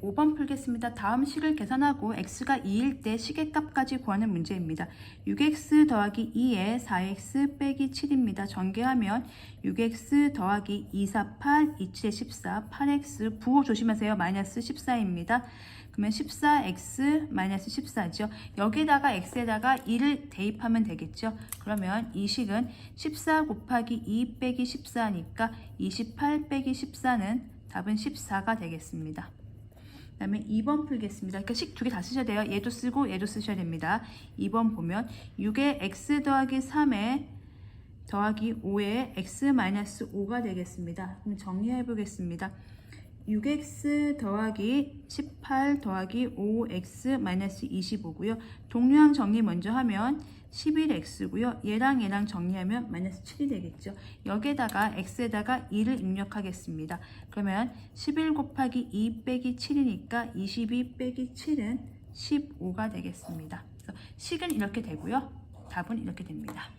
5번 풀겠습니다. 다음 식을 계산하고 x가 2일 때 식의 값까지 구하는 문제입니다. 6x 더하기 2에 4x 빼기 7입니다. 전개하면 6x 더하기 2, 4, 8, 2, 7에 14, 8x 부호 조심하세요. 마이너스 14입니다. 그러면 14x 마이너스 14죠. 여기다가 x에다가 2를 대입하면 되겠죠. 그러면 이 식은 14 곱하기 2 빼기 14니까 28 빼기 14는 답은 14가 되겠습니다. 그 다음에 2번 풀겠습니다. 그러니까 식 두 개 다 쓰셔야 돼요. 얘도 쓰고 얘도 쓰셔야 됩니다. 2번 보면 6에 x 더하기 3에 더하기 5에 x 마이너스 5가 되겠습니다. 그럼 정리해 보겠습니다. 6x 더하기 18 더하기 5x 마이너스 25고요. 동류항 정리 먼저 하면 11x고요. 얘랑 얘랑 정리하면 마이너스 7이 되겠죠. 여기에다가 x에다가 2를 입력하겠습니다. 그러면 11 곱하기 2 빼기 7이니까 22 빼기 7은 15가 되겠습니다. 그래서 식은 이렇게 되고요. 답은 이렇게 됩니다.